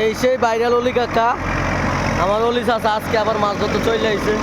এই সেই ভাইরাল অলি কাকা। আমার অলি চাষা আজকে আবার মাছ ধরতে চলে আইছে।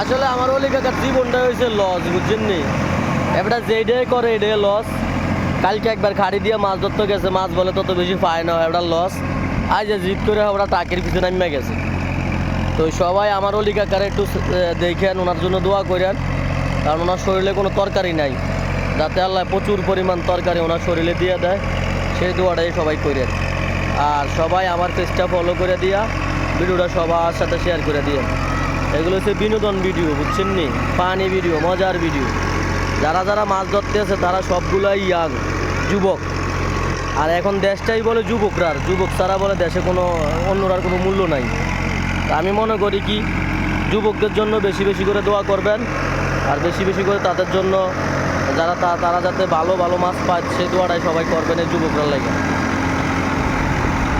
আসলে আমার অলি কাকার জীবনটা হয়েছে লস বুঝছেন নি? এবার যেইটাই করে এটাই লস কালকে একবার খাড়ি দিয়ে মাছ ধরতে গেছে, মাছ বলে তত বেশি পায় না এবার লস আজ যে জিত করে ওরা টাকের পিছনে নামে গেছে। তো সবাই আমার অলি কাকার একটু দেখেন, ওনার জন্য দোয়া করেন। কারণ ওনার শরীরে কোনো তরকারি নাই। যাতে আল্লাহ প্রচুর পরিমাণ তরকারি ওনার শরীরে দিয়ে দেয়, সেই দোয়াটাই সবাই করেন। আর সবাই আমার পেজটা ফলো করে দিয়া ভিডিওটা সবার সাথে শেয়ার করে দিয়ে। এগুলো হচ্ছে বিনোদন ভিডিও বুঝছেন নি? পানি ভিডিও মজার ভিডিও যারা যারা মাছ ধরতে আছে, তারা সবগুলাই ইয়াং যুবক। আর এখন দেশটাই বলে যুবকরা যুবক তারা বলে দেশে কোনো অন্যরার কোনো মূল্য নাই। আমি মনে করি কি, যুবকদের জন্য বেশি বেশি করে দোয়া করবেন, আর বেশি বেশি করে তাদের জন্য যারা তারা যাতে ভালো ভালো মাছ পায় সেই দোয়াটাই সবাই করবেন এই যুবকরা লেগে।